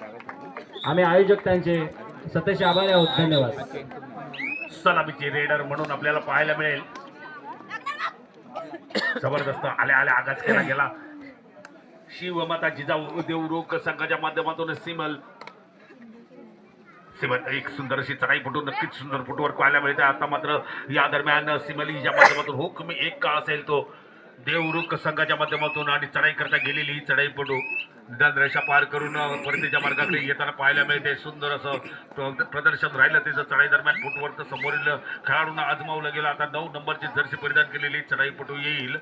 आम्ही आयोजक त्यांचे सतेश आभारी आहोत. धन्यवाद. सलामीचे रेडर म्हणून आपल्याला पाहायला मिळेल. जबरदस्त आल्या आल्या आगाज केला गेला. शिवमाता जिजाऊ देवरोग संघाच्या माध्यमातून सिमल. सिमल एक सुंदर अशी चढाई फुटू नक्कीच सुंदर फुटवर्क पाहायला मिळते आता मात्र या दरम्यान सिमल हिच्या माध्यमातून हुकमी एक का असेल तो. देवरुख संघाच्या माध्यमातून आणि चढाई करता गेलेली ही चढाईपटू निदान रेषा पार करून परतीच्या मार्गाकडे येताना पाहायला मिळते. सुंदर असं प्रदर्शन राहिलं त्याचं चढाई दरम्यान फुटवरचं समोरील खेळाडूंना आजमावलं गेलं. आता नऊ नंबरची जर्सी परिधान केलेली चढाईपटू येईल.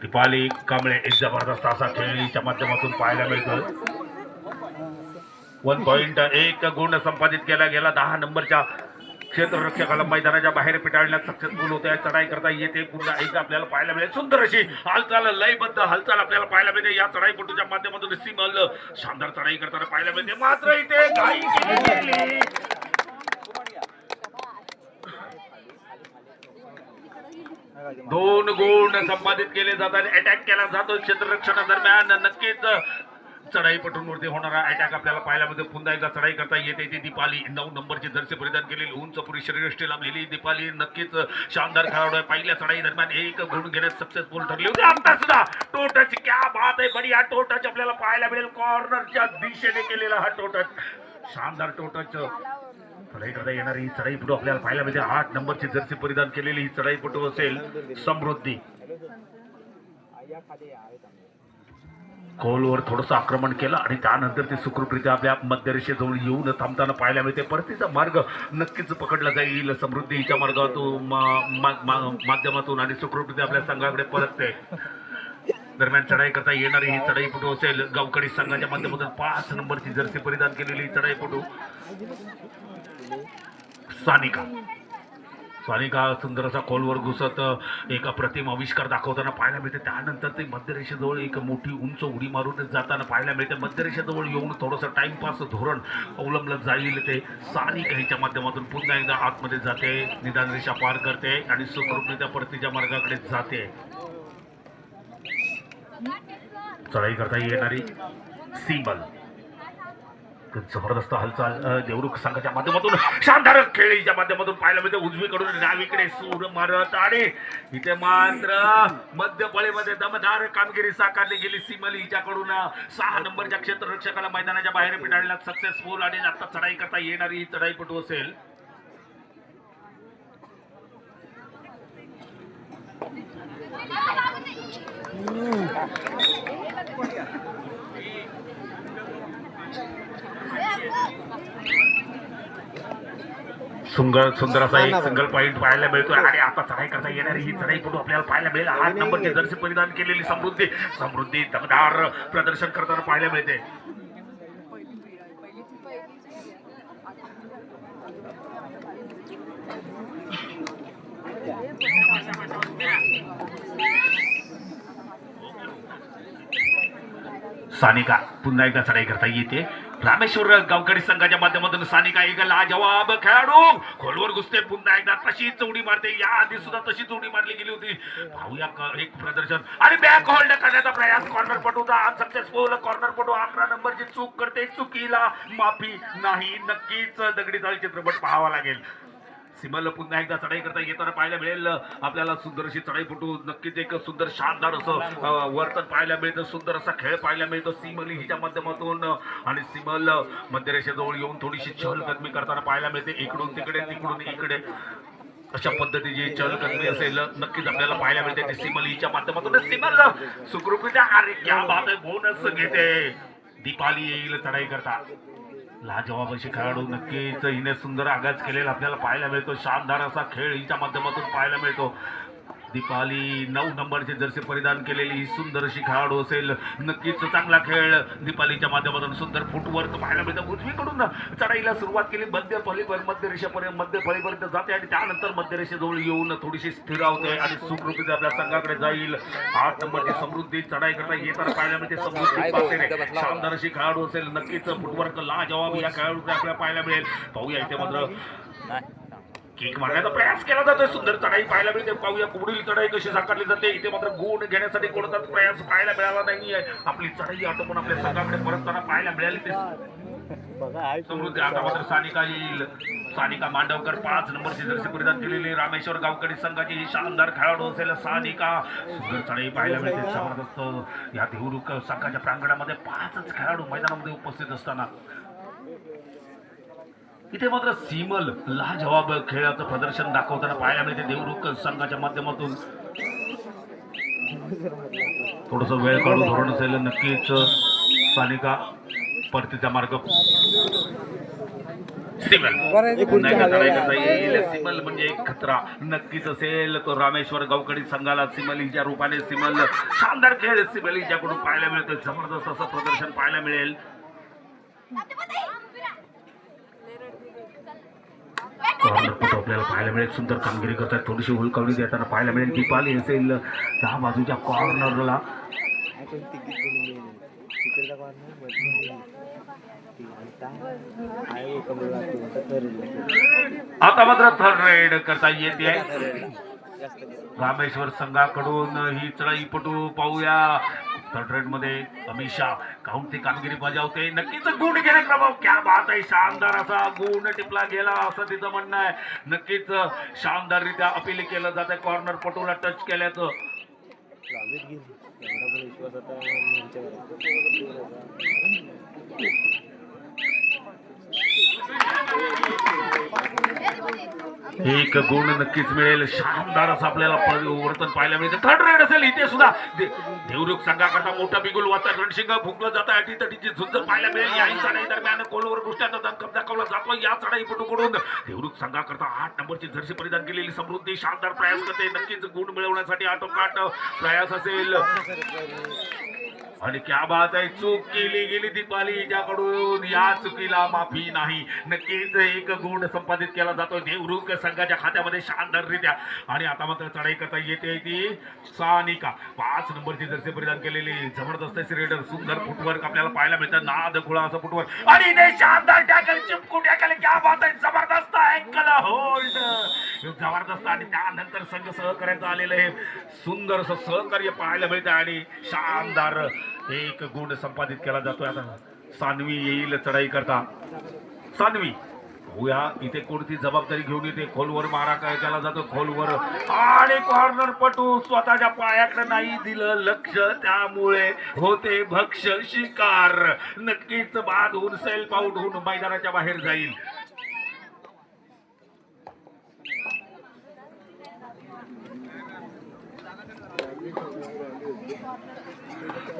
दीपाली कांबळे एक जबरदस्त असा खेळीच्या माध्यमातून पाहायला मिळतो. वन पॉइंट एक गुण संपादित केला गेला. दहा नंबरच्या क्षेत्ररक्षकाला मैदानाच्या बाहेर पिटाळण्यात सक्सेसफुल होते. चढाई करता येते. पुन्हा एक आपल्याला पाहायला मिळेल. सुंदर अशी हालचाल लयबद्ध हालचाल आपल्याला पाहायला मिळते. या चढाईपटूच्या माध्यमातून सिमल शानदार चढाई करताना पाहायला मिळते. मात्र इथे घाई केली. दोन गुण संपादित केले जातात. अटॅक केला जातो. क्षेत्ररक्षणादरम्यान नक्कीच चढाईपटूंवरती होणारा अटॅक आपल्याला पाहायला मिळतो. पुन्हा एकदा चढाई करता येते ती दीपाली. नऊ नंबरची जर्सी परिधान केलेली. उंच पुरी शरीरष्टी लाभलेली दीपाली. नक्कीच शानदार खेळाडू आहे. पहिल्या चढाई दरम्यान एक घडून घेण्यात सक्सेसफुल ठरली होती. आता सुद्धा टोटच क्या बात आहे. बढिया टोटच आपल्याला पाहायला मिळेल. कॉर्नरच्या दिशेने केलेला हा टोटच शानदार टोटच चढाई करता येणारी ही चढाईपटू आपल्याला पाहायला मिळते. आठ नंबरची जर्सी परिधान केलेली ही चढाईपटू असेल समृद्धी. खोलवर थोडंसं आक्रमण केलं आणि त्यानंतर ते सुखरूपरित्या आपल्या मध्यरेषेजवळ येऊन थांबताना पाहायला मिळते. परतीचा मार्ग नक्कीच पकडला जाईल. समृद्धीच्या मार्गातून मा- मा- मा- माध्यमातून आणि सुखरूपरित्या आपल्या संघाकडे परतते. दरम्यान चढाई करता येणारी ही चढाईपटू असेल गावकडी संघाच्या माध्यमातून पाच नंबरची जर्सी परिधान केलेली ही चढाईपटू सानिका. स्वानिका सुंदर असा खोलवर घुसत एक अप्रतिम आविष्कार दाखवताना पाहायला मिळते. त्यानंतर ते मध्यरेषेजवळ एक मोठी उंच उडी मारून जाताना पाहायला मिळते. मध्यरेषेजवळ येऊन थोडंसं टाइमपास धोरण अवलंबलं जाईल ते सानिका ह्याच्या माध्यमातून पुन्हा एकदा आतमध्ये जाते. निदान रेषा पार करते आणि सुखरूपरित्या परतीच्या मार्गाकडे जाते. चढाई करता येणारी सिंबल. जबरदस्त हालचाल देवरुख संघाच्या माध्यमातून शानदार खेळीच्या माध्यमातून पाहायला मिळते. उजवीकडून डावीकडे सूर मारत आणि इथे मात्र मध्यपळीमध्ये दमदार कामगिरी साकारली गेली. सिमल हिच्याकडून सहा नंबरच्या क्षेत्ररक्षकाला मैदानाच्या बाहेर पिटाळण्यात सक्सेसफुल आणि आता चढाई करता येणारी ही चढाईपटू असेल. सुंदर सुंदर असा एक सिंगल पॉईंट पाहायला मिळतोय आणि आता चढाई करता येणारी ही चढाईपटू आपल्याला पाहायला मिळेल. आठ नंबरची जर्सी परिधान केलेली समृद्धी. समृद्धी दमदार प्रदर्शन करताना पाहायला मिळते. सानिका पुन्हा एकदा चढाई करता येते. रामेश्वर गावकडी संघाच्या माध्यमातून सानिका एक जवाब खेळाडू. खोलवर घुसते पुन्हा एकदा तशीच उडी मारते. या आधी सुद्धा तशीच उडी मारली गेली होती. पाहूया एक प्रदर्शन. आणि बॅक होल्ड करण्याचा प्रयास. कॉर्नर पटूचा अनसक्सेसफुल कॉर्नर पटू. अकरा नंबरची चूक करते. चुकीला माफी नाही. नक्कीच दगडी चित्रपट पाहावा लागेल. सिमल पुन्हा एकदा चढाई करता येताना पाहायला मिळेल. आपल्याला सुंदर अशी चढाई फुटू नक्कीच एक सुंदर शानदार असं वर्तन पाहायला मिळतं सुंदर असा खेळ पाहायला मिळतो. सिमल हिच्या माध्यमातून आणि सिमल मध्यरेषेजवळ येऊन थोडीशी चहलकदमी करताना पाहायला मिळते. इकडून तिकडे तिकडून इकडे. अशा पद्धतीची चहलकदमी असेल नक्कीच आपल्याला पाहायला मिळते. ती सिमल हिच्या माध्यमातून. सिमल सुखरूपरित्या अरे क्या बात बोनस घेते. दीपाली येईल चढाई करता. लाजवाब अशी खेळाडू नक्कीच हिने सुंदर आगाज केलेला आपल्याला पाहायला मिळतो. शानदार असा खेळ हिच्या माध्यमातून पाहायला मिळतो. दीपाली नऊ नंबरची जर्सी परिधान केलेली ही सुंदर अशी खेळाडू असेल. नक्कीच चांगला खेळ दीपालीच्या माध्यमातून सुंदर फुटवर्क पाहायला मिळतं. उजवीकडून चढाईला सुरुवात केली. मध्य फळीपर्यंत मध्य रेषेपर्यंत मध्य फळीपर्यंत जाते आणि त्यानंतर मध्य रेषेजवळ येऊन थोडीशी स्थिरावते आणि सुखरूपीने आपल्या संघाकडे जाईल. आठ नंबरची समृद्धी चढाई करता येताना पाहायला मिळते. समृद्धी शानदार अशी खेळाडू असेल. नक्कीच फुटवर्क ला जवाब या खेळाडूकडे आपल्याला पाहायला मिळेल. पाहूया इथे मात्र. किक मारण्याचा प्रयास केला जातोय. सुंदर चढाई पाहायला मिळते. पाहूया पुढील चढाई कशी साकारली जाते. इथे मात्र गुण घेण्यासाठी कोणताच प्रयास पाहायला मिळाला नाहीये. आपली चढाई आटोपून आपल्या संघाकडे परतताना पाहायला मिळाली ते समृद्धी. आता मात्र सानिका येईल. सानिका मांडवकर पाच नंबरची जर्सी परिधान केलेली रामेश्वर गावकडी संघाची ही शानदार खेळाडू असेल सानिका. सुंदर चढाई पाहायला मिळते. जबरदस्त. या देवरुख संघाच्या प्रांगणामध्ये पाचच खेळाडू मैदानामध्ये उपस्थित असताना इथे मात्र सीमल लाजवाब खेळाचं प्रदर्शन दाखवताना पाहायला मिळते. देवरुख संघाच्या माध्यमातून. थोडस वेळ काढून धोरण असेल नक्कीच स्थानिका परतीचा मार्ग. सिमल. सिमल म्हणजे एक खतरा. नक्कीच असेल तो रामेश्वर गावकडी संघाला सिमलीच्या रूपाने सिमल. शानदार खेळ सिमलीच्याकडून पाहायला मिळतो जबरदस्त असं प्रदर्शन पाहायला मिळेल. आपल्याला पाहायला मिळेल. सुंदर कामगिरी करतात थोडीशी हुलकावणी देताना पाहायला मिळेल. दीपाली असेल दहा बाजूच्या कॉर्नरला आता मात्र थर्ड राईड करता येते. रामेश्वर संघाकडून ही चढाईपटू पाहूया. मध्ये अमिषा ती कामगिरी बजावते. नक्कीच गुण गेले क्रमांक क्या बात आहे शानदार असा गुण टिपला गेला असं तिचं म्हणणं आहे. नक्कीच शानदाररित्या अपील केलं जात आहे कॉर्नर पटूला टच केल्याचं. एक गुण नक्कीच मिळेल. शानदार असं आपल्याला परिवर्तन पाहायला मिळते. थर्ड रेड असेल इथे सुद्धा. देवरुख संघाकरता मोठा बिगुल वाचा रणशिंग फुकलं जातं. अटी तटीची झुंज पाहायला मिळेल. या चढाई दरम्यान कोलवर गोष्टीचा दणकप दाखवला जातो या चढाई पटूकडून देवरुख संघाकरता आठ नंबरची जर्सी परिधान केलेली समृद्धी शानदार प्रयास करते. नक्कीच गुण मिळवण्यासाठी आटोकाट प्रयास असेल. आणि क्या बात आहे चूक केली गेली दीपाली हिच्याकडून. या चुकीला माफी नाही. नक्कीच एक गुण संपादित केला जातो देवरुख संघाच्या खात्यामध्ये शानदाररित्या. आणि आता मात्र चढाई करता येते ती सानिका. पाच नंबरची जर्सी परिधान केलेली. जबरदस्त रेडर सुंदर फुटवर्क आपल्याला पाहायला मिळतं. नाद खुळा असं फुटवर्क. आणि ते शानदार टॅकल चिपकू टॅकल क्या बात आहे जबरदस्त अँकल होल्ड. जबरदस्त आणि त्यानंतर संघ सहकार्याचं आलेलं आहे. सुंदर असं सहकार्य पाहायला मिळतं आणि शानदार एक गुण संपादित केला जातोय. आता सानवी येईल चढाई करता. सानवी होया इथे कोणती जबाबदारी घेऊन येते खोलवर मारा काय केला जातो खोलवर. आणि कॉर्नर पटू स्वतःच्या पायाकडे नाही दिलं लक्ष. त्यामुळे होते भक्ष शिकार. नक्कीच बाद होऊन सेल्फ आउट होऊन मैदानाच्या बाहेर जाईल.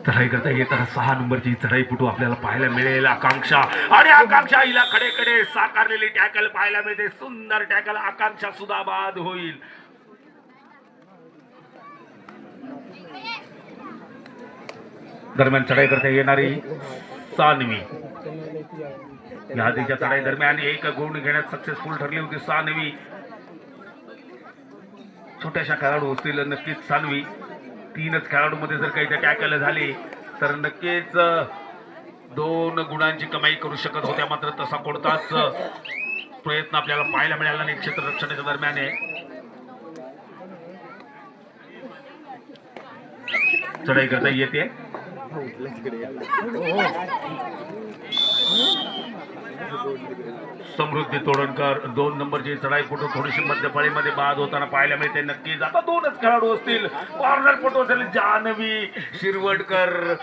चढाई करता येताना सहा नंबरची फुटू आपल्याला पाहायला मिळेल. आकांक्षा. आणि आकांक्षा हिला कडे कडे साकारलेली टॅकल पाहायला मिळते. सुंदर टॅकल आकांक्षा सुद्धा बाद होईल. दरम्यान चढाई करता येणारी सानवी. या आधीच्या चढाई दरम्यान एक गुण घेण्यात सक्सेसफुल ठरली होती सानवी. छोट्याशा खेळाडू असतील नक्कीच सानवी. तीनच खेळाडूमध्ये जर काही त्या टॅकल झाले तर नक्कीच दोन गुणांची कमाई करू शकत होत्या मात्र तसा कोणताच प्रयत्न आपल्याला पाहायला मिळाला नाही क्षेत्ररक्षणाच्या दरम्यान आहे. चढाई करता येते. समृद्धी तोडणकर दोन नंबरची चढाई फोटो थोडीशी मध्यफळीमध्ये बाद होताना पाहायला मिळते. नक्कीच आता दोनच खेळाडू असतील. कॉर्नर फोटो असेल जानवी शिरवडकर.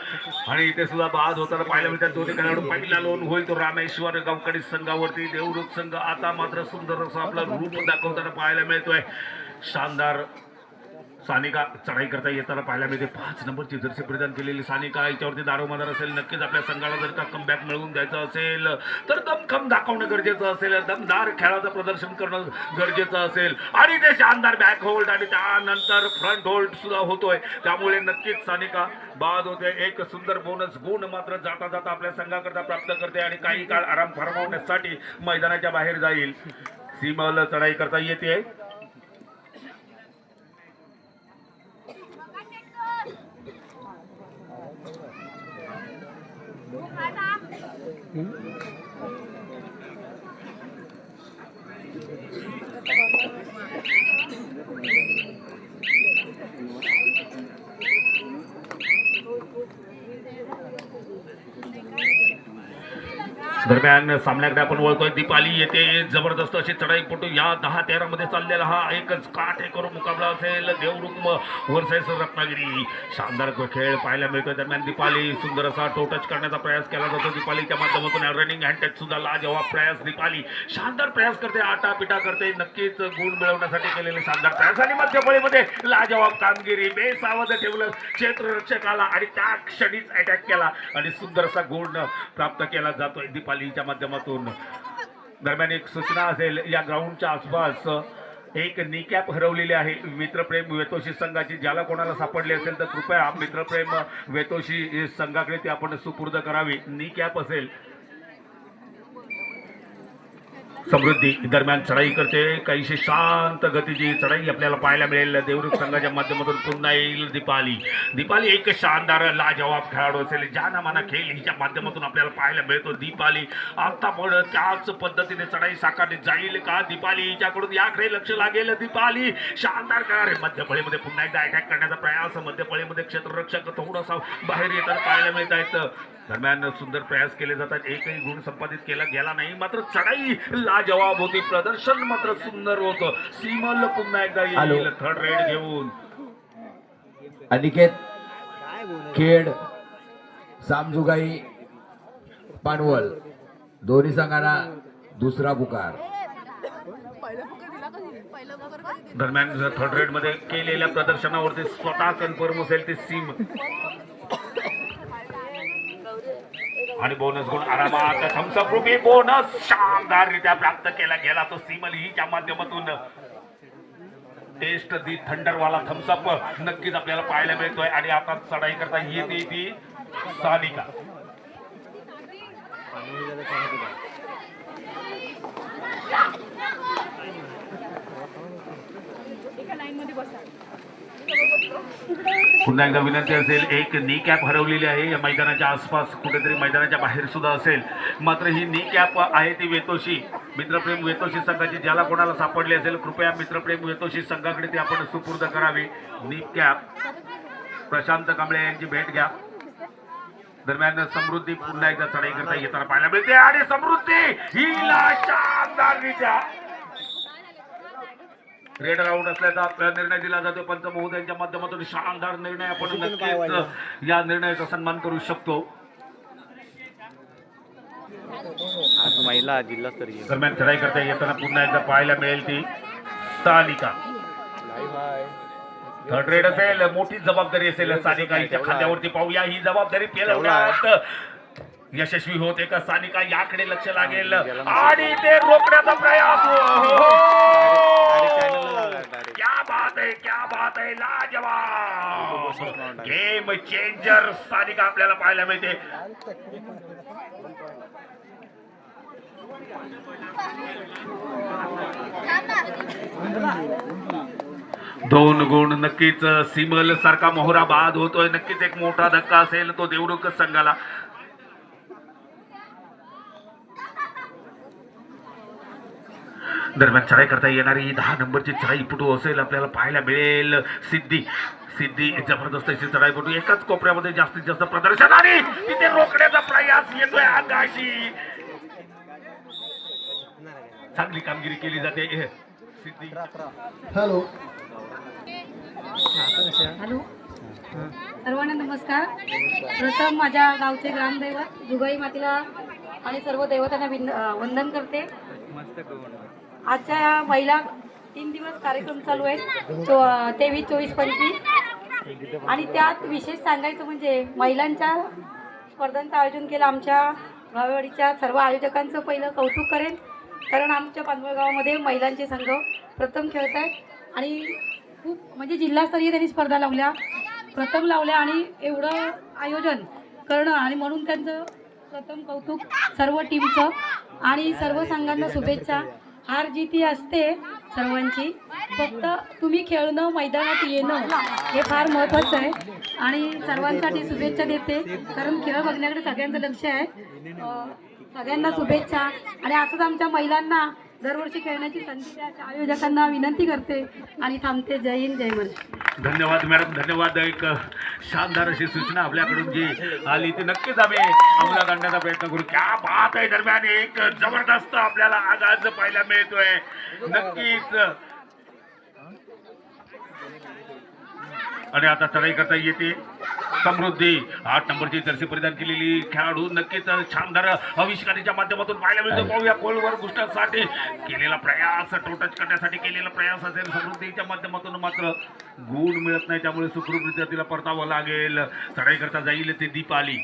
आणि इथे सुद्धा बाद होताना पाहायला मिळतात दोन्ही खेळाडू पहिला लोन होईल तो रामेश्वर गावकडी संघावरती. देवरुख संघ आता मात्र सुंदर असं आपला रूप दाखवताना पाहायला मिळतोय. शानदार सानिका चढाई करता येताना पाहायला मिळते. पाच नंबरची जर्सी परिधान केलेली सानिका. याच्यावरती दारोमदार असेल नक्कीच आपल्या संघाला जर का कमबॅक मिळवून द्यायचं असेल तर दमखम दाखवणं गरजेचं असेल. दमदार खेळाचं प्रदर्शन करणं गरजेचं असेल. आणि ते शानदार बॅक होल्ड आणि त्यानंतर फ्रंट होल्ड सुद्धा होतोय. त्यामुळे नक्कीच सानिका बाद होते. एक सुंदर बोनस गुण मात्र जाता जाता आपल्या संघाकरता प्राप्त करते आणि काही काळ आराम फरमावण्यासाठी मैदानाच्या बाहेर जाईल. सीमाला चढाई करता येते. Hmm? दरम्यान सामन्याकडे आपण वळतोय. दीपाली येते जबरदस्त अशी चढाई पटू या दहा तेरा मध्ये चाललेला हा एकच काटेकोर मुकाबला असेल. देवरुक्म वर्सेस रत्नागिरी. शानदार खेळ पाहायला मिळतोय. दरम्यान दीपाली सुंदर असा टोटच करण्याचा प्रयास केला जातो. दीपालीच्या माध्यमातून रनिंग हँड सुद्धा लाजवाब प्रयास दीपाली शानदार प्रयास करते. आटा पिटा करते. नक्कीच गुण मिळवण्यासाठी केलेले शानदार प्रयास. आणि मध्यफळीमध्ये लाजवाब कामगिरी. बेसावध ठेवलं क्षेत्ररक्षकाला आणि त्या क्षणीच अटॅक केला. आणि सुंदर असा गुण प्राप्त केला जातोय दीपालीच्या माध्यमातून. दरम्यान एक सूचना असेल या ग्राउंडच्या आसपास एक निकॅप हरवलेली आहे. मित्रप्रेम वेतोशी संघाची ज्याला कोणाला सापडली असेल तर कृपया मित्रप्रेम वेतोशी संघाकडे ती आपण सुपूर्द करावी. निकॅप असेल. समृद्धी दरम्यान चढाई करते. काहीशी शांत गतीची चढाई आपल्याला पाहायला मिळेल. देवरुख संघाच्या माध्यमातून पुन्हा येईल दीपाली. दीपाली एक शानदार लाजवाब खेळाडू असेल. जानामाना खेळ हिच्या माध्यमातून आपल्याला पाहायला मिळतो. दीपाली आता पण त्याच पद्धतीने चढाई साकारली जाईल का? दीपाली हिच्याकडून याकडे लक्ष लागेल. दीपाली शानदार करणार रे मध्यफळीमध्ये पुन्हा एकदा अटॅक करण्याचा प्रयास. मध्यफळीमध्ये क्षेत्ररक्षक थोडासा बाहेर येताना पाहायला मिळत आहेत दरम्यान सुंदर प्रयास केले जातात. एकही गुण संपादित केला गेला नाही. मात्र चढाई लाजवाब होती. प्रदर्शन मात्र सुंदर होतं. सीमल पुन्हा एकदा येईल. थर्ड रेड घेऊन. अनिकेत खेड सामजुगाई पानवल. दोन्ही संघांना दुसरा पुकार. दरम्यान थर्ड रेडमध्ये केलेल्या प्रदर्शनावरती स्वतः कन्फर्म असेल ते सीम. आणि बोनस गुण आरामात थम्सअप रुपी बोनस शानदाररित्या प्राप्त केला गेला तो सीमल हीच्या माध्यमातून. टेस्ट दी थंडरवाला थम्सअप नक्कीच आपल्याला पाहायला मिळतोय. आणि आता चढाई करता येते ती सानिका पुन्हा एकदा विनंती असेल एक नी कॅप हरवलेली आहे. या मैदानाच्या आसपास कुठेतरी मैदानाच्या बाहेर सुद्धा असेल. मात्र ही नी कॅप आहे ती वेतोशी. मित्रप्रेम वेतोशी संघाची ज्याला कोणाला सापडली असेल कृपया मित्रप्रेम वेतोशी संघाकडे ती आपण सुपूर्द करावी. नी कॅप प्रशांत कांबळे यांची भेट घ्या. दरम्यान समृद्धी पुन्हा एकदा चढाई करता येताना पाहायला मिळते. आणि समृद्धी हिला शानदाररित्या रेड राऊंड असल्याचा निर्णय दिला जातो. पंच महोदयांच्या माध्यमातून शानदार निर्णय आपण नक्कीच या निर्णयाचा सन्मान करू शकतो. आज महिला जिल्हास्तरीय. दरम्यान चढाई करता येताना पुन्हा एकदा पाहायला मिळेल ती तालिका थर्ड रेड असेल मोठी जबाबदारी असेल सानिकाईच्या खांद्यावरती पाहूया. ही जबाबदारी पेलवण्यात यशस्वी होते का सानिका याकडे लक्ष लागेल. आणि ते रोखण्याचा प्रयास. क्या बात है क्या बात है लाजवाब. गेम चेंजर सानिका आपल्याला पाहायला मिळते. दोन गुण नक्कीच सिमल सारखा मोहरा बाद होतोय. नक्कीच एक मोठा धक्का असेल तो देवरुख संघाला. दरम्यान चढाई करता येणारी ही दहा नंबरची चढाईपटू असेल आपल्याला पाहायला मिळेल. सिद्धी सिद्धी जबरदस्त अशी चढाईपटू एकाच कोपऱ्यामध्ये जास्तीत जास्त प्रदर्शन आणि तिथे रोखण्याचा प्रयास येतोय आकाशी. चांगली कामगिरी केली जाते. सिद्धी. हॅलो. हॅलो. सर्वांना नमस्कार. प्रथम माझ्या गावचे ग्रामदैवत जुगाई मातेला आणि सर्व देवतांना वंदन करते. आजच्या या महिला तीन दिवस कार्यक्रम चालू आहेत. चो तेवीस चोवीस पंचवीस. आणि त्यात विशेष सांगायचं म्हणजे महिलांच्या स्पर्धांचं आयोजन केलं आमच्या गावेवाडीच्या सर्व आयोजकांचं पहिलं कौतुक करेन. कारण आमच्या पानवळगावामध्ये महिलांचे संघ प्रथम खेळत आहेत. आणि खूप म्हणजे जिल्हास्तरीय त्यांनी स्पर्धा लावल्या. प्रथम लावल्या आणि एवढं आयोजन करणं आणि म्हणून त्यांचं प्रथम कौतुक सर्व टीमचं आणि सर्व संघांना शुभेच्छा. हार जीती असते सर्वांची. फक्त तुम्ही खेळणं मैदानात येणं हे फार महत्त्वाचं आहे. आणि सर्वांसाठी शुभेच्छा देते. कारण खेळ बघण्याकडे सगळ्यांचं लक्ष आहे. सगळ्यांना शुभेच्छा. आणि असंच आमच्या महिलांना दरवर्षी खेळण्याची संधी द्या आयोजकांना विनंती करते आणि थांबते. जय हिंद जय महाराष्ट्र. धन्यवाद मॅडम धन्यवाद. एक शानदार अशी सूचना आपल्याकडून जी आली ती नक्कीच आम्ही अंमलात आणण्याचा प्रयत्न करू. क्या बात आहे दरम्यान एक जबरदस्त आपल्याला आगाज पाहायला मिळतोय. नक्कीच आणि आता चढाई करता येते. समृद्धी. आठ नंबरची जर्सी परिधान केलेली खेळाडू नक्कीच छानदार आविष्काराच्या माध्यमातून पाहायला मिळतो. पाहूया गोलवर घुसण्यासाठी केलेला प्रयास टोटच करण्यासाठी केलेला प्रयास असेल. समृद्धीच्या माध्यमातून मात्र गुण मिळत नाही. त्यामुळे सुखरूपरित्या तिला परतावं लागेल. चढाई करता जाईल ते दीप आली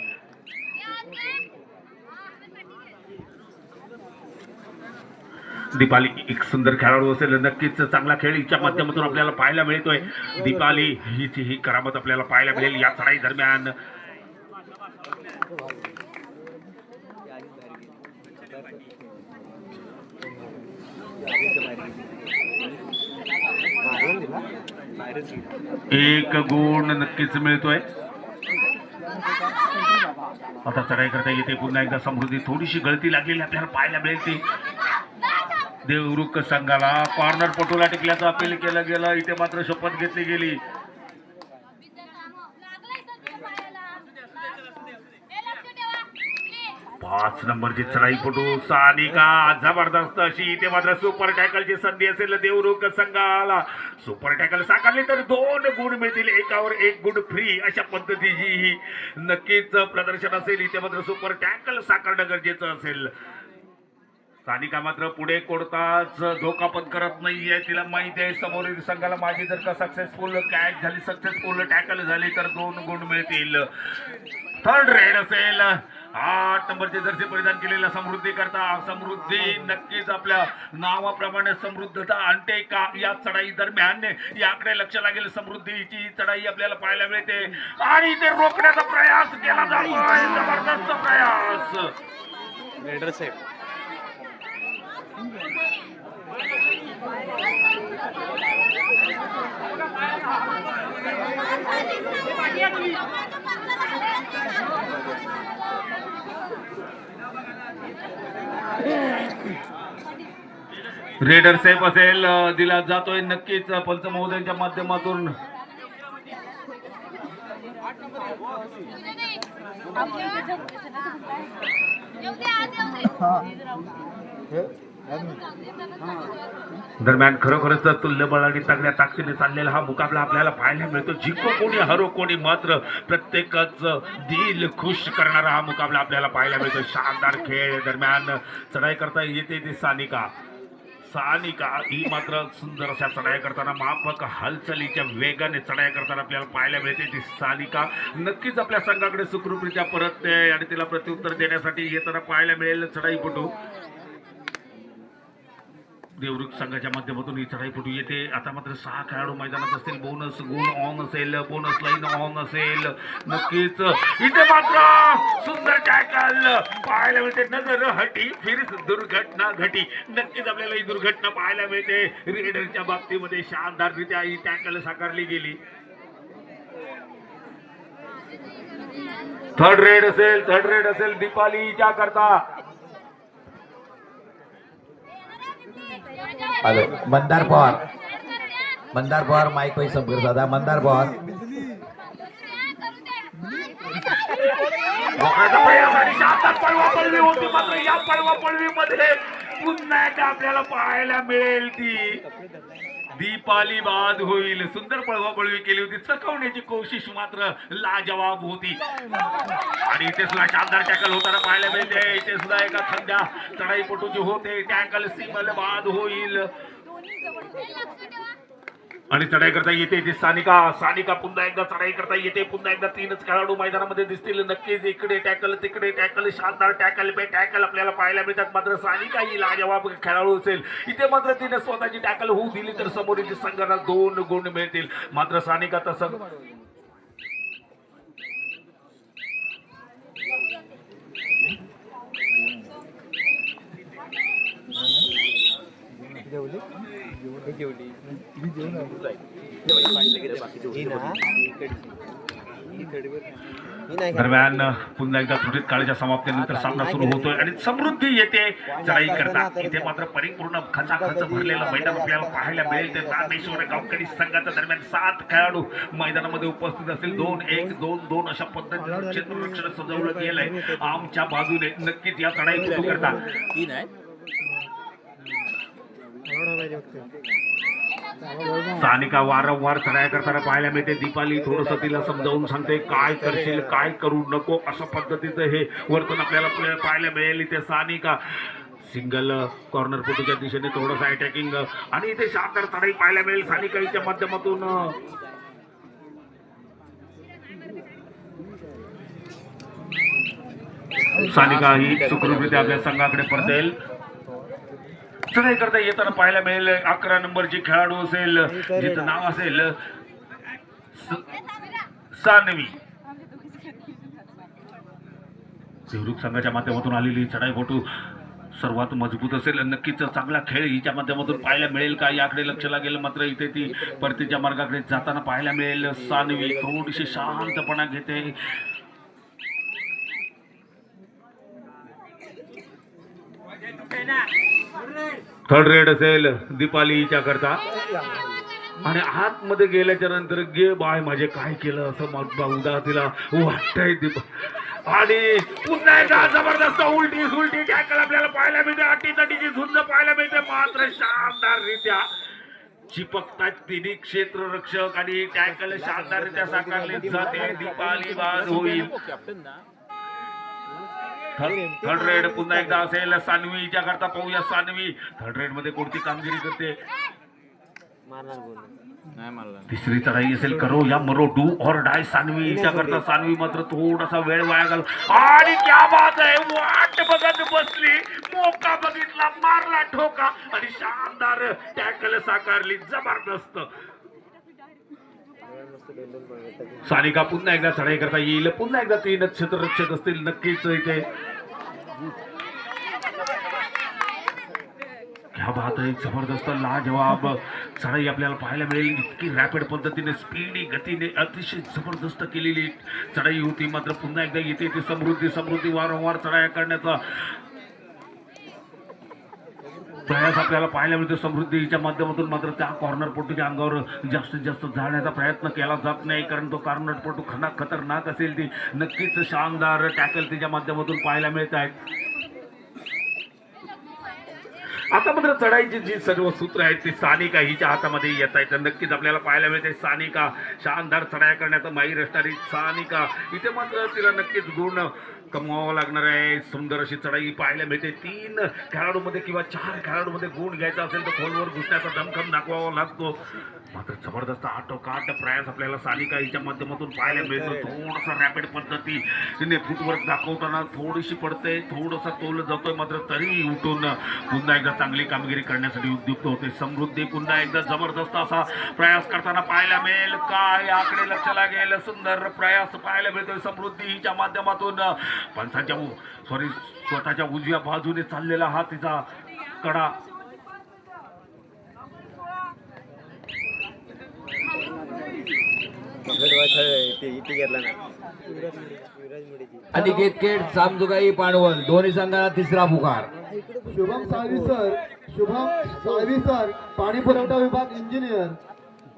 दीपाली एक सुंदर खेळाडू असेल नक्कीच चांगला खेळ हिच्या माध्यमातून आपल्याला पाहायला मिळतोय. दीपाली हिची ही करामत आपल्याला पाहायला मिळेल या चढाई दरम्यान. एक गुण नक्कीच मिळतोय. आता चढाई करता येते. पुन्हा एकदा समृद्धी थोडीशी गळती लागलेली आपल्याला पाहायला मिळेल ती. देवरुख संघाला कॉर्नर पटोला टिकल्याचं अपील केलं गेलं. इथे मात्र शपथ घेतली गेली. पाच नंबरची चढाईपटू सानिका जबरदस्त अशी. इथे मात्र सुपर टॅकलची संधी असेल देवरुख संघाला. सुपर टॅकल साकारली तर दोन गुण मिळतील. एकावर एक गुण फ्री अशा पद्धतीची ही नक्कीच प्रदर्शन असेल. इथे मात्र सुपर टॅकल साकारणं गरजेचं असेल. सानिका मात्र पुढे कोणताच धोका पण करत नाहीये. तिला माहिती आहे समोरील संघाला माझी जर का सक्सेसफुल कॅच झाली सक्सेसफुल टॅकल झाली तर दोन गुण मिळतील. थर्ड रेड असेल. आठ नंबरचे जर्सी परिधान केलेला समृद्धी करता. समृद्धी नक्कीच आपल्या नावाप्रमाणे समृद्धता आणते का? या चढाई दरम्यान याकडे लक्ष लागेल. समृद्धीची चढाई आपल्याला पाहायला मिळते. आणि ते रोखण्याचा प्रयास केला जातो जबरदस्त प्रयास. रेडर सेफ असेल दिला जातोय नक्कीच पंच महोदयांच्या माध्यमातून. दरम्यान खरोखरच तुल्यबळ आणि तगड्या ताकदीने चाललेला हा मुकाबला आपल्याला पाहायला मिळतो. जिंको कोणी हरो कोणी मात्र प्रत्येकच दिल खुश करणारा हा मुकाबला आपल्याला पाहायला मिळतो. शानदार खेळ दरम्यान. चढाई करता येते ती सानिका. सानिका ही मात्र सुंदर अशा चढाई करताना माफक हालचालीच्या वेगाने चढाई करताना आपल्याला पाहायला मिळते ती सानिका. नक्कीच आपल्या संघाकडे सुखरूपरित्या परतते आणि तिला प्रत्युत्तर देण्यासाठी येताना पाहायला मिळेल चढाईपटू. देवरुख संघाच्या माध्यमातून ही चढाईपटू येते. आता मात्र सहा खेळाडू मैदानात असतील. बोनस गुण ऑन असेल. बोनस लाईन ऑन असेल. नक्कीच. इथे मात्र सुंदर टॅकल पाहायला मिळते. नजर हटी. फिर दुर्घटना घटी. नक्कीच आपल्याला ही दुर्घटना पाहायला मिळते. रेडरच्या बाबतीमध्ये शानदाररित्या ही टॅकल साकारली गेली. थर्ड रेड असेल. थर्ड रेड असेल. दीपालीच्या करता. Hello Mandar Pawar. Mandar Pawar mike wise संपर्क साधा. मंदार पवार. मोकळ्याचा प्रयास आणि पुन्हा एकदा आपल्याला पाहायला मिळेल ती. दीपाली बाद होईल. सुंदर पळवा पळवी केली होती. चकवण्याची कोशिश मात्र लाजवाब होती. आणि इथे सुद्धा शानदार टॅकल होताना पाहायला मिळते. इथे सुद्धा एका थंड्या चढाईपटूची होते. टॅकल सिमल बाद होईल आणि चढाई करता येते ती सानिका. सानिका पुन्हा एकदा चढाई करता येते पुन्हा एकदा तीनच खेळाडू मैदानामध्ये दिसतील. नक्कीच इकडे टॅकल तिकडे टॅकल शानदार टॅकल पे टॅकल आपल्याला पाहायला मिळतात. मात्र सानिका ही लाजवाब खेळाडू असेल. इथे मात्र तिने स्वतःची टॅकल होऊ दिली तर समोरील संघाला दोन गुण मिळतील. मात्र सानिका तसं दरम्यान पुन्हा एकदा त्रुटीत काळीच्या समाप्तीनंतर सामना सुरू होतोय आणि समृद्धी येते चढाई करता. इथे मात्र परिपूर्ण खचाखच भरलेलं मैदान आपल्याला पाहायला मिळेल ते रामेश्वर गावकरी संघाच्या दरम्यान सात खेळाडू मैदानामध्ये उपस्थित असतील. दोन एक दोन दोन अशा पद्धतीनं क्षेत्ररक्षण सजवलं गेलंय. आमच्या बाजूने नक्कीच या चढाई सुरू करता. सानिका वारंवार चढाया करताना पाहायला मिळते. दीपाली थोडस तिला समजावून सांगते काय करशील काय करू नको? अशा पद्धतीचं हे वर्तन आपल्याला पाहायला मिळेल इथे सानिका सिंगल कॉर्नर फोटोच्या दिशेने थोडंसं अटॅकिंग आणि इथे शानदार चढाई पाहायला मिळेल सानिकाईच्या माध्यमातून. सानिका ही सुखरूपरित्या आपल्या संघाकडे परतेल. चढाई करता येताना पाहायला मिळेल अकरा नंबरची खेळाडू असेल जिचं नाव असेल सानवी. देवरुख संघाच्या माध्यमातून आलेली चढाई फोटो सर्वात मजबूत असेल. नक्कीच चांगला खेळ हिच्या माध्यमातून पाहायला मिळेल का? याकडे लक्ष लागेल मात्र इथे ती परतीच्या मार्गाकडे जाताना पाहायला मिळेल. सानवी थोडीशी शांतपणा घेते. थर्ड रेड असेल दीपालीच्या करता. आणि आतमध्ये गेल्याच्यानंतर गे बाय माझे काय केलं असं उदा तिला वाटतंय दीप. आणि पुन्हा एकदा जबरदस्त उलटी सुलटी टॅकल आपल्याला पाहायला मिळते. अटी तटीची झुंज पाहायला मिळते. मात्र शानदाररित्या चिपकतात तिन्ही क्षेत्ररक्षक आणि टॅकल शानदाररित्या साकारले जाते. दीपाली बाद होईल. थर्ड रेड पुन्हा एकदा असेल सानवीच्या करता पाहूया सानवी. थर्ड रेडमध्ये कोणती कामगिरी करते? नाही मारला तिसरी चढाई असेल करो या मरो डू और डाय सानवीच्या करता सानवी मात्र थोडासा वेळ वाया घाल. आणि क्या बात आहे वाट बघत बसली. मोका बघितला मारला ठोका. आणि शानदार टॅकल साकारली जबरदस्त. सानिका पुन्हा एकदा चढाई करता येईल. पुन्हा एकदा ते नक्षत्र रक्षक असतील. नक्कीच इथे. ह्या बात आहे जबरदस्त लाजवाब. चढाई आपल्याला पाहायला मिळेल. इतकी रॅपिड पद्धतीने स्पीडी गतीने अतिशय जबरदस्त केलेली चढाई होती. मात्र पुन्हा एकदा येते ती समृद्धी. समृद्धी वारंवार चढाया करण्याचा प्रयास आपल्याला पाहायला मिळतो समृद्धीच्या माध्यमातून मात्र त्या कॉर्नरपटूच्या अंगावर जास्तीत जास्त जाण्याचा प्रयत्न केला जात नाही कारण तो कॉर्नरपटू खना खतरनाक असेल ती. नक्कीच शानदार टॅकल तिच्या माध्यमातून पाहायला मिळत आहेत. आता मात्र चढाईची जी सर्व सूत्र आहेत ती सानिका हिच्या हातामध्ये येत आहेत. तर नक्कीच आपल्याला पाहायला मिळते सानिका शानदार चढाया करण्याचं माहीर असणारी सानिका. इथे मात्र तिला नक्कीच गुण कमवावं लागणार आहे. सुंदर अशी चढाई पाहायला मिळते. तीन खेळाडूमध्ये किंवा चार खेळाडूमध्ये गुण घ्यायचा असेल तर खोलवर घुसण्याचा दमखम दाखवावा लागतो. मात्र जबरदस्त आटोकाट प्रयास आपल्याला सानिका हिच्या माध्यमातून पाहायला मिळतो. थोडासा रॅपिड पद्धती तिने फुटवर्क दाखवताना थोडीशी पडते थोडासा तोल जातोय मात्र तरी उठून पुन्हा एकदा चांगली कामगिरी करण्यासाठी उद्युक्त होते. समृद्धी पुन्हा एकदा जबरदस्त असा प्रयास करताना पाहायला मिळेल. काय याकडे लक्ष लागेल? सुंदर प्रयास पाहायला मिळतोय समृद्धी हिच्या माध्यमातून. पंचाच्या सॉरी स्वतःच्या उजव्या बाजूने चाललेला हा तिचा कडा इथे घेतला नाही अनिकेत केट सामजुगाई पाणवल. दोन्ही संघाला तिसरा पुकार. शुभम साळवी सर शुभम साळवी सर पाणी पुरवठा विभाग इंजिनियर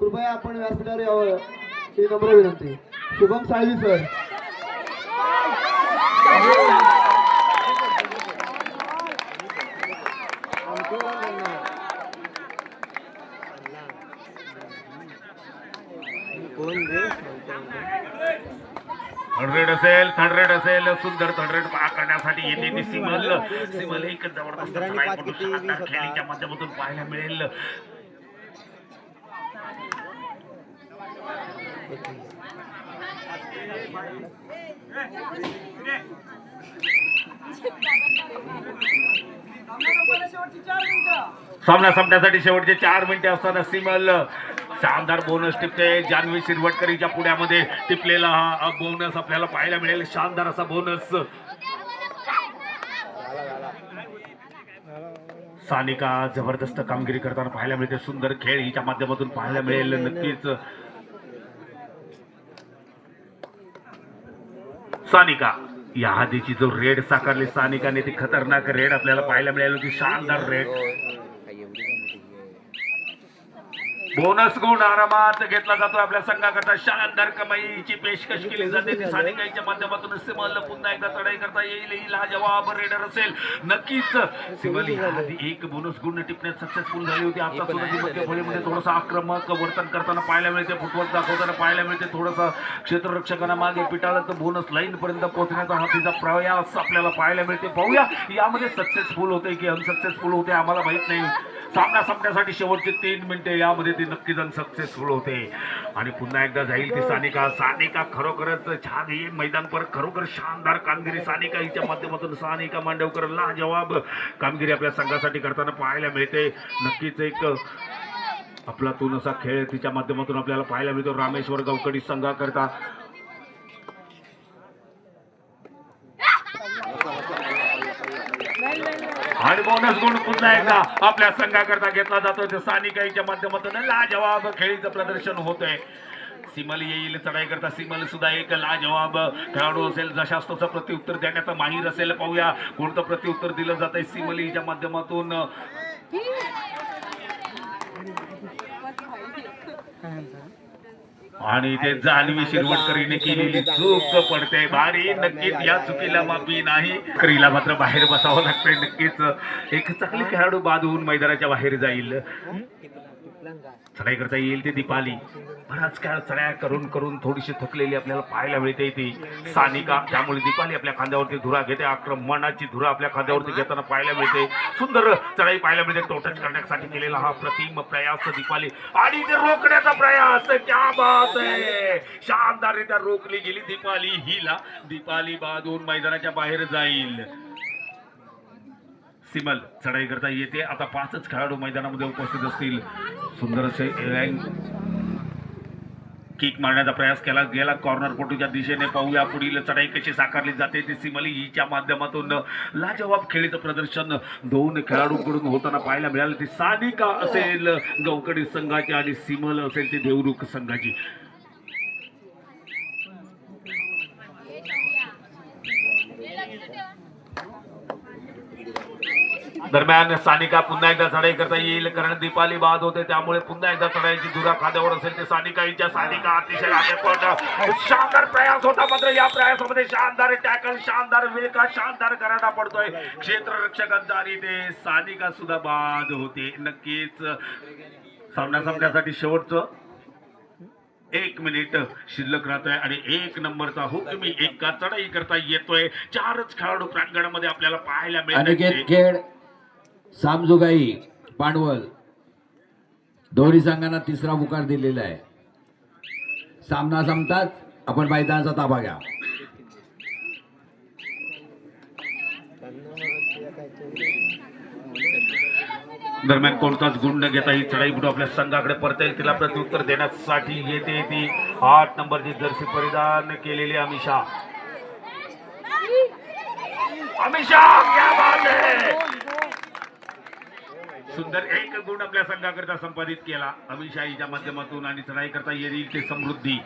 कृपया आपण व्यासपीठावर यावं. ही नम्र विनंती. शुभम साळवी सर थंड्रेड असेल थंड्रेड असेल सुंदर थंड्रेड करण्यासाठी येते ती सिमल. सिमल एक जबरदस्त खेळीच्या माध्यमातून पाहायला मिळेल. सामना संपण्यासाठी शेवटचे चार मिनिटे असताना सिमल. शानदार बोनस टिपते. जान्हवी शिरवटकरीच्या पुण्यामध्ये टिपलेला हा बोनस आपल्याला पाहायला मिळेल. शानदार असा बोनस सानिका जबरदस्त कामगिरी करताना पाहायला मिळते. सुंदर खेळ हिच्या माध्यमातून पाहायला मिळेल नक्कीच. सानिका या आधीची जो रेड साकारली सानिकाने ती खतरनाक रेड आपल्याला पाहायला मिळाली. होती शानदार रेड. बोनस गुण आरामात घेतला जातो आपल्या संघाकरता. शानदार कमाईची पेशकश केली जाते. ती सानिकाईच्या माध्यमातून सिमल पुन्हा एकदा चढाई करता येईल. ही जवाब. रेडर असेल. नक्कीच. सिमल आधी एक बोनस गुण टिपण्यात सक्सेसफुल झाली होती. आता सुद्धा ती थोडंसं आक्रमक वर्तन करताना पाहायला मिळते. फुटबॉल दाखवताना पाहायला मिळते. थोडंसं क्षेत्ररक्षकांना मागे पिटाळत बोनस लाईन पर्यंत पोहोचण्याचा हा तिचा प्रयास आपल्याला पाहायला मिळते. पाहूया. यामध्ये सक्सेसफुल होते की अनसक्सेसफुल होते आम्हाला माहीत नाही. सामना संपण्यासाठी शेवटचे तीन मिनिटे यामध्ये ती नक्कीच सक्सेसफुल होते. आणि पुन्हा एकदा जाईल ती सानिका. सानिका खरोखरच छान ही मैदान पर खरोखर शानदार कामगिरी. सानिका हिच्या माध्यमातून सानिका मांडवकर ला जवाब कामगिरी आपल्या संघासाठी करताना पाहायला मिळते. नक्कीच एक आपलातून असा खेळ तिच्या माध्यमातून आपल्याला पाहायला मिळतो. रामेश्वर गावकडी संघाकरता आणि बोनस गुण पुन्हा एकदा आपल्या संघाकरता घेतला जातोय. ते सानिकाईच्या माध्यमातून लाजवाब खेळीचं प्रदर्शन होतंय. सिमल येईल चढाई करता सिमल सुद्धा एक लाजवाब. खेळाडू असेल जशास तसं प्रत्युत्तर देण्यात माहीर असेल पाहूया कोणतं प्रत्युत्तर दिलं जात आहे सिमलीच्या माध्यमातून. आणि ते जान्हवी शिरवटकरीने केलेली चूक पडते. भारी नक्कीच या चुकीला माफी नाही. करीला मात्र बाहेर बसावं लागतंय. नक्कीच एक चांगली खेळाडू बाद होऊन मैदानाच्या बाहेर जाईल. चढाई करता येईल ते दीपाली. बराच काळ चढाया करून करून थोडीशी थकलेली आपल्याला पाहायला मिळते ती. सानिका त्यामुळे दीपाली आपल्या खांद्यावरती धुरा घेते. आक्रमणाची धुरा आपल्या खांद्यावरती घेताना पाहायला मिळते. सुंदर चढाई पाहायला मिळते. टोटच करण्यासाठी केलेला हा प्रतिम प्रयास दीपाली. आणि ते रोखण्याचा प्रयास. क्या बात आहे शानदाररित्या रोखली गेली दीपाली. हिला दीपाली बादून मैदानाच्या बाहेर जाईल. सिमल चढाई करता येते. आता पाचच खेळाडू मैदानामध्ये उपस्थित असतील. सुंदर असे किक मारण्याचा प्रयास केला. गेला कॉर्नर पोटूच्या दिशेने पाहूया. पुढील चढाई कशी साकारली जाते ती सिमली हिच्या माध्यमातून. लाजवाब खेळीचं प्रदर्शन दोन खेळाडूंकडून होताना पाहायला मिळालं. ती सानिका असेल गवकडी संघाची आणि सिमल असेल ती देवरुख संघाची. दरम्यान सानिका पुन्हा एकदा चढाई करता येईल कारण दीपाली बाद होते त्यामुळे पुन्हा एकदा चढाईची धुरा खाद्यावर असेल ते सानिका हिच्या सानिका अतिशय शानदार प्रयास होता मात्र या प्रयासामध्ये शानदार टॅकल शानदार वेका शानदार करायला पडतोय. क्षेत्ररक्षकांचा आणि ते सानिका सुद्धा बाद होते. नक्कीच सामना संपण्यासाठी शेवटचं एक मिनिट शिल्लक राहतोय आणि एक नंबरचा हुकमी एका चढाई करता येतोय. चारच खेळाडू प्रांगणामध्ये आपल्याला पाहायला अनिकेत सामजोगाई पांडवल. दोन्ही संघांना तिसरा पुकार दिलेला आहे. सामना संपताच आपण मैदानाचा ताबा घ्या. दरम्यान कोणताच गुण न घेता ही चढाई गुण आपल्या संघाकडे परत येईल. तिला प्रत्युत्तर देण्यासाठी येते ती. आठ नंबरची जर्सी परिधान केलेली अमिषा अमिषा क्या बात है! सुंदर एक गुण आपल्या संघाकरता संपादित केला. अमिषा हिच्या माध्यमातून आणि चढाई करता येईल ते समृद्धी.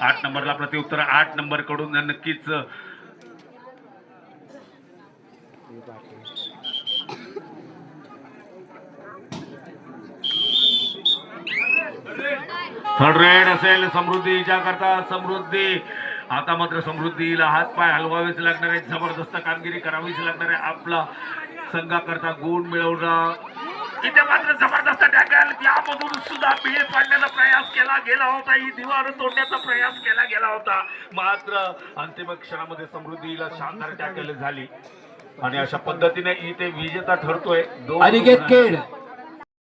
आठ नंबरला प्रत्युत्तर आठ नंबरकडून नक्कीच हंड्रेड असेल समृद्धीच्या करता समृद्धी. आता मात्र समृद्धीला हात पाय हलवावेच लागणार आहे जबरदस्त कामगिरी करावीच लागणार आहे आपला संघाकरता गुण मिळवणं. इथे मात्र जबरदस्त टॅकल त्यामधून सुद्धा बीळ पाडण्याचा प्रयास केला गेला होता. ही दिवार तोडण्याचा प्रयास केला गेला होता. मात्र अंतिम क्षणामध्ये समृद्धीला शानदार टॅकल झाली. आणि अशा पद्धतीने इथे विजेता ठरतोय. अनिकेत खेड